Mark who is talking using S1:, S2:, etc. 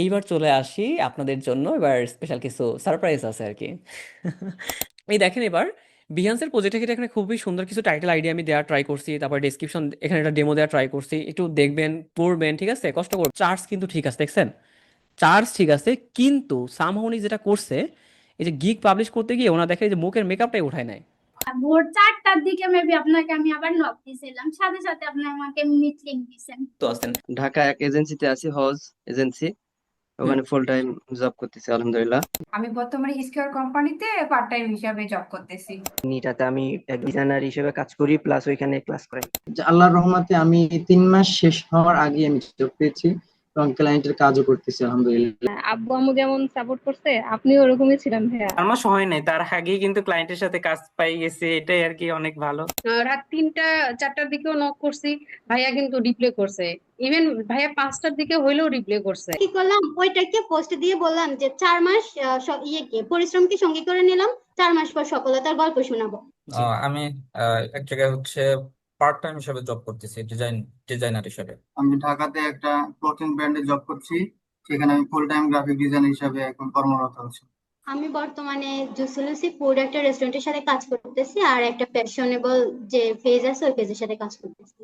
S1: এইবার চলে আসি আপনাদের জন্য। এবার স্পেশাল কিছু সারপ্রাইজ আছে আর কি। এই দেখেন এবার বিহান্সের প্রজেক্টে কিন্তু এখানে খুবই সুন্দর কিছু টাইটেল আইডিয়া আমি দেওয়ার ট্রাই করছি তারপর ডেসক্রিপশন এখানে একটা ডেমো দেওয়ার ট্রাই করছি। একটু দেখবেন পড়বেন ঠিক আছে? কষ্ট করবেন। চার্জ কিন্তু ঠিক আছে দেখছেন? চার্জ ঠিক আছে কিন্তু সামহাউনি যেটা করছে এই যে গিগ পাবলিশ করতে গিয়ে ওনা দেখে যে মুখের মেকআপটাই উঠায় নাই।
S2: ভোর চারটার দিকে মেবি আপনাকে আমি আবার নক দিয়েছিলাম সাথে সাথে আপনি আমাকে মিট লিঙ্ক দিয়েছেন
S1: তো আছেন।
S3: ঢাকা এক এজেন্সিতে আছি হজ এজেন্সি ওখানে ফুল টাইম জব করতেছি আলহামদুলিল্লাহ।
S4: আমি বর্তমানে স্কয়ার কোম্পানিতে পার্ট টাইম হিসাবে জব করতেছি।
S3: নিটাতে আমি এক ডিজাইনার হিসেবে কাজ করি প্লাস ওইখানে ক্লাস করাই।
S5: যে আল্লাহর রহমতে আমি তিন মাস শেষ হওয়ার আগে আমি জব পেয়েছি। এবং ক্লায়েন্টের কাজও করতেছি আলহামদুলিল্লাহ।
S6: আব্বু আম্মু যেমন সাপোর্ট করছে আপনিও ওরকমই ছিলেন ভাইয়া?
S7: চার মাস হয় নাই তার আগেই কিন্তু ক্লায়েন্টের সাথে কাজ পাই গেছে এটাই আর কি অনেক ভালো।
S8: রাত তিনটা চারটার দিকেও নক করছি ভাইয়া কিন্তু রিপ্লে করছে। ইভেন ভাইয়া পাঁচটার দিকে হইলেও রিপ্লে করছে।
S2: কি করলাম? ওইটাকে পোস্ট দিয়ে বললাম যে চার মাস ইয়েকে পরিশ্রমকে সঙ্গী করে নিলাম চার মাস পর সফলতার গল্প শোনাবো।
S9: আমি এক জায়গায় হচ্ছে পার্ট টাইম হিসেবে জব করতেছি ডিজাইন ডিজাইনার হিসেবে।
S5: আমি ঢাকাতে একটা ক্লোথিং ব্র্যান্ডে জব করছি সেখানে আমি ফুল টাইম গ্রাফিক ডিজাইনার হিসেবে এখন কর্মরত আছি।
S2: আমি বর্তমানে জুসুলুসি ফুড একটা রেস্টুরেন্টের সাথে কাজ করতেছি আর একটা ফ্যাশনেবল যে পেজ আছে ওই পেজের সাথে কাজ করতেছি।